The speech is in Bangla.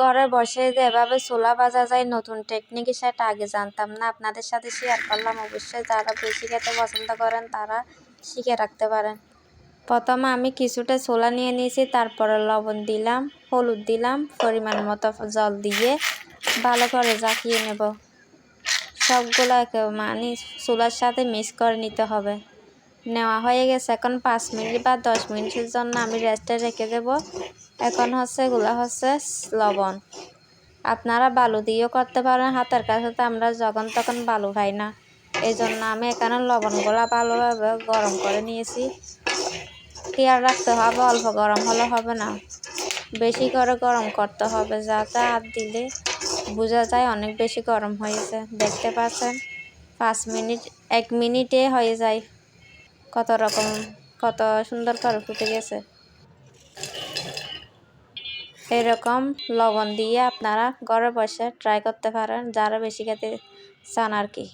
ঘরে বসে যে এভাবে ছোলা ভাজা যায়, নতুন টেকনিক সেটা আগে জানতাম না। আপনাদের সাথে শেয়ার করলাম। অবশ্যই যারা বেশি খেতে পছন্দ করেন, তারা শিখে রাখতে পারেন। প্রথমে আমি কিছুটা ছোলা নিয়ে নিয়েছি, তারপরে লবণ দিলাম, হলুদ দিলাম, পরিমাণ মতো জল দিয়ে ভালো করে জাকিয়ে নেব। সবগুলো মানে ছোলার সাথে মিক্স করে নিতে হবে। নেওয়া হয়ে গেছে এখন পাঁচ মিনিট বা দশ মিনিটের জন্য আমি রেস্টে রেখে দেব। এখন হচ্ছে এগুলো হচ্ছে লবণ। আপনারা বালু দিয়েও করতে পারেন, হাতের কাছে তো আমরা যখন তখন বালু খাই না। এই জন্য আমি এখানে লবণগুলো ভালোভাবে গরম করে নিয়েছি। খেয়াল রাখতে হবে, অল্প গরম হলে হবে না। বেশি করে গরম করতে হবে, যাতে হাত দিলে বোঝা যায় অনেক বেশি গরম হয়েছে। দেখতে পাচ্ছেন? পাঁচ মিনিট, এক মিনিটে হয়ে যায়। কত রকম, কত সুন্দর করে ফুটে গেছে। এরকম লবণ দিয়ে আপনারা ঘরে বসে ট্রাই করতে পারেন, যারা বেশি খেতে চান আর কি।